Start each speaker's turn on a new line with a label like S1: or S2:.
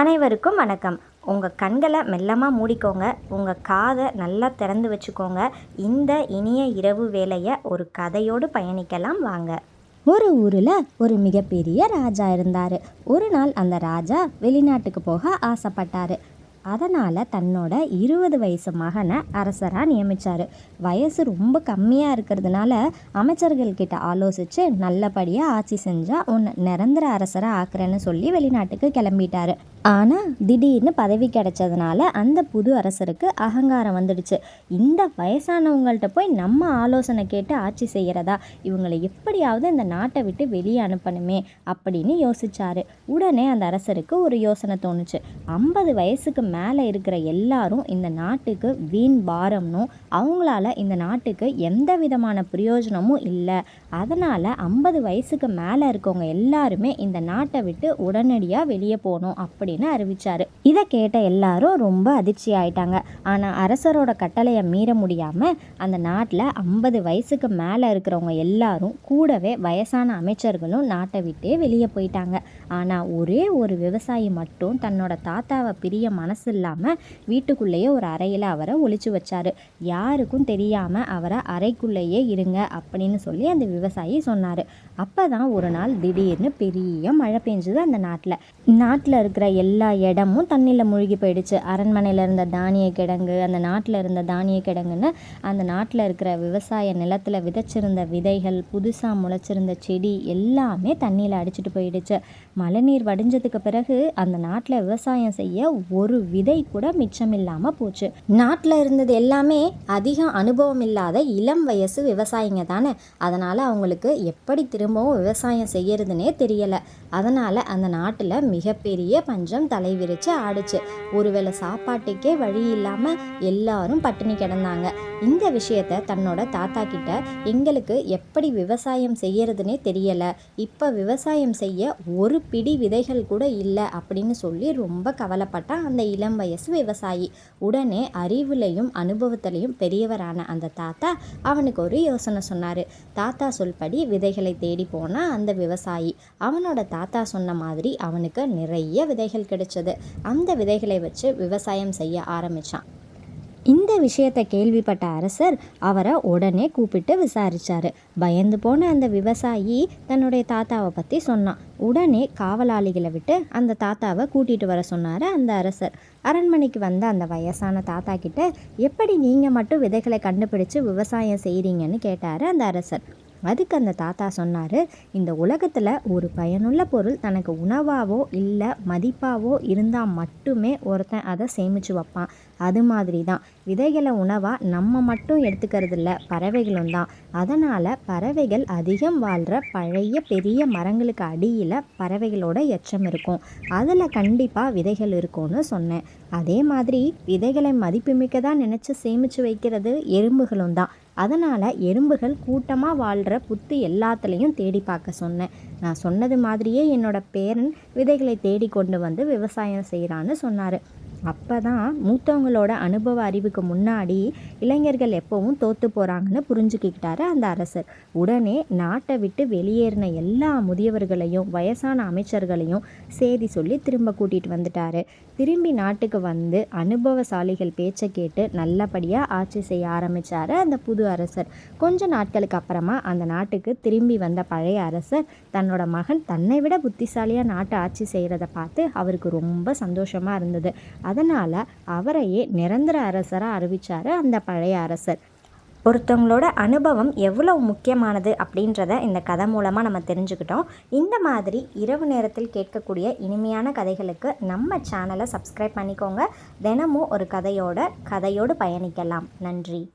S1: அனைவருக்கும் வணக்கம். உங்கள் கண்களை மெல்லமாக மூடிக்கோங்க. உங்கள் காதை நல்லா திறந்து வச்சுக்கோங்க. இந்த இனிய இரவு வேலையை ஒரு கதையோடு பயணிக்கலாம் வாங்க. ஒரு ஊரில் ஒரு மிகப்பெரிய ராஜா இருந்தார். ஒரு நாள் அந்த ராஜா வெளிநாட்டுக்கு போக ஆசைப்பட்டார். அதனால் தன்னோட இருபது வயசு மகனை அரசராக நியமித்தார் வயசு ரொம்ப கம்மியாக இருக்கிறதுனால அமைச்சர்கள்கிட்ட ஆலோசித்து நல்லபடியாக ஆட்சி செஞ்சால் உன்னை நிரந்தர அரசராக ஆக்குறேன்னு சொல்லி வெளிநாட்டுக்கு கிளம்பிட்டாரு. ஆனால் திடீர்னு பதவி கிடைச்சதுனால அந்த புது அரசருக்கு அகங்காரம் வந்துடுச்சு. இந்த வயசானவங்கள்ட்ட போய் நம்ம ஆலோசனை கேட்டு ஆட்சி செய்கிறதா இவங்களை எப்படியாவது இந்த நாட்டை விட்டு வெளியே அனுப்பணுமே அப்படின்னு யோசிச்சாரு. உடனே அந்த அரசருக்கு ஒரு யோசனை தோணுச்சு. ஐம்பது வயசுக்கு மேலே இருக்கிற எல்லாரும் இந்த நாட்டுக்கு வீண் பாரம்னும் அவங்களால இந்த நாட்டுக்கு எந்த விதமான பிரயோஜனமும் இல்லை. அதனால் ஐம்பது வயசுக்கு மேலே இருக்கவங்க எல்லாருமே இந்த நாட்டை விட்டு உடனடியாக வெளியே போகணும் அப்படின்னு அறிவிச்சார். இதை கேட்ட எல்லாரும் ரொம்ப அதிர்ச்சி ஆயிட்டாங்க. ஆனால் அரசரோட கட்டளையை மீற முடியாமல் அந்த நாட்டில் ஐம்பது வயசுக்கு மேலே இருக்கிறவங்க எல்லாரும் கூடவே வயசான அமைச்சர்களும் நாட்டை விட்டே வெளியே போயிட்டாங்க. ஆனால் ஒரே ஒரு விவசாயி மட்டும் தன்னோட தாத்தாவை பிரிய மனசு இல்லாமல் வீட்டுக்குள்ளேயே ஒரு அறையில் அவரை ஒழிச்சு வச்சாரு. யாருக்கும் தெரியாமல் அவரை அறைக்குள்ளேயே இருங்க அப்படின்னு சொல்லி அந்த விவசாயி சொன்னார். அப்போ தான் ஒரு நாள் திடீர்னு பெரிய மழை பெஞ்சுது அந்த நாட்டில். நாட்டில் இருக்கிற எல்லா இடமும் தண்ணியில் மூழ்கி போயிடுச்சு. அரண்மனையில் இருந்த தானிய கிடங்கு அந்த நாட்டில் இருந்த தானிய கிடங்குன்னு அந்த நாட்டில் இருக்கிற விவசாய நிலத்தில் விதைச்சிருந்த விதைகள் புதுசாக முளைச்சிருந்த செடி எல்லாமே தண்ணியில் அடிச்சிட்டு போயிடுச்சு. மழைநீர் வடிஞ்சதுக்கு பிறகு அந்த நாட்டில் விவசாயம் செய்ய ஒரு விதை கூட மிச்சம் இல்லாமல் போச்சு. நாட்டில் இருந்தது எல்லாமே அதிகம் அனுபவம் இல்லாத இளம் வயசு விவசாயிங்க தானே. அதனால் அவங்களுக்கு எப்படி திரும்பவும் விவசாயம் செய்யறதுனே தெரியலை. அதனால் அந்த நாட்டில் மிகப்பெரிய பஞ்சம் தலைவிரிச்சு ஆடுச்சு. ஒருவேளை சாப்பாட்டுக்கே வழி இல்லாமல் எல்லாரும் பட்டினி கிடந்தாங்க. இந்த விஷயத்த தன்னோட தாத்தா கிட்ட எங்களுக்கு எப்படி விவசாயம் செய்யறதுனே தெரியலை. இப்போ விவசாயம் செய்ய ஒரு பிடி விதைகள் கூட இல்லை அப்படின்னு சொல்லி ரொம்ப கவலைப்பட்டான் அந்த இளம் வயசு விவசாயி. உடனே அறிவுலையும் அனுபவத்திலையும் பெரியவரான அந்த தாத்தா அவனுக்கு ஒரு யோசனை சொன்னார். தாத்தா சொல்படி விதைகளை தேடி போன அந்த விவசாயி. அவனோட தாத்தா சொன்ன மாதிரி அவனுக்கு நிறைய விதைகள் கிடைச்சது. அந்த விதைகளை வச்சு விவசாயம் செய்ய ஆரம்பிச்சான். இந்த விஷயத்தை கேள்விப்பட்ட அரசர் அவரை உடனே கூப்பிட்டு விசாரிச்சாரு. பயந்து போன அந்த விவசாயி தன்னுடைய தாத்தாவை பற்றி சொன்னான். உடனே காவலாளிகளை விட்டு அந்த தாத்தாவை கூட்டிட்டு வர சொன்னார் அந்த அரசர். அரண்மனைக்கு வந்த அந்த வயசான தாத்தா கிட்ட எப்படி நீங்கள் மட்டும் விதைகளை கண்டுபிடிச்சு விவசாயம் செய்கிறீங்கன்னு கேட்டார் அந்த அரசர். அதுக்கு அந்த தாத்தா சொன்னார் இந்த உலகத்தில் ஒரு பயனுள்ள பொருள் தனக்கு உணவாவோ இல்லை மதிப்பாவோ இருந்தால் மட்டுமே ஒருத்தன் அதை சேமித்து வைப்பான். அது மாதிரி தான் விதைகளை உணவாக நம்ம மட்டும் எடுத்துக்கிறது இல்லை பறவைகளும் தான். அதனால் பறவைகள் அதிகம் வாழ்கிற பழைய பெரிய மரங்களுக்கு அடியில் பறவைகளோட எச்சம் இருக்கும். அதில் கண்டிப்பாக விதைகள் இருக்கும்னு சொன்னேன். அதே மாதிரி விதைகளை மதிப்புமிக்கதாக நினச்சி சேமித்து வைக்கிறது எறும்புகளும் தான். அதனால் எறும்புகள் கூட்டமாக வாழ்கிற புத்து எல்லாத்துலேயும் தேடி பார்க்க சொன்னேன். நான் சொன்னது மாதிரியே என்னோட பேரன் விதைகளை தேடி கொண்டு வந்து விவசாயம் செய்கிறான்னு சொன்னார். அப்போ தான் மூத்தவங்களோட அனுபவ அறிவுக்கு முன்னாடி இளைஞர்கள் எப்போவும் தோற்று போகிறாங்கன்னு புரிஞ்சுக்கிட்டாரு அந்த அரசர். உடனே நாட்டை விட்டு வெளியேறின எல்லா முதியவர்களையும் வயசான அமைச்சர்களையும் செய்தி சொல்லி திரும்ப கூட்டிகிட்டு வந்துட்டாரு. திரும்பி நாட்டுக்கு வந்து அனுபவசாலிகள் பேச்சை கேட்டு நல்லபடியாக ஆட்சி செய்ய ஆரம்பித்தார் அந்த புது அரசர். கொஞ்ச நாட்களுக்கு அப்புறமா அந்த நாட்டுக்கு திரும்பி வந்த பழைய அரசர் தன்னோட மகன் தன்னை விட புத்திசாலியாக நாட்டை ஆட்சி செய்கிறத பார்த்து அவருக்கு ரொம்ப சந்தோஷமாக இருந்தது. அதனால் அவரையே நிரந்தர அரசராக அறிவித்தார் அந்த பழைய அரசர். ஒருத்தவங்களோட அனுபவம் எவ்வளோ முக்கியமானது அப்படின்றத இந்த கதை மூலமாக நம்ம தெரிஞ்சுக்கிட்டோம். இந்த மாதிரி இரவு நேரத்தில் கேட்கக்கூடிய இனிமையான கதைகளுக்கு நம்ம சேனலை சப்ஸ்கிரைப் பண்ணிக்கோங்க. தினமும் ஒரு கதையோட கதையோடு பயணிக்கலாம். நன்றி.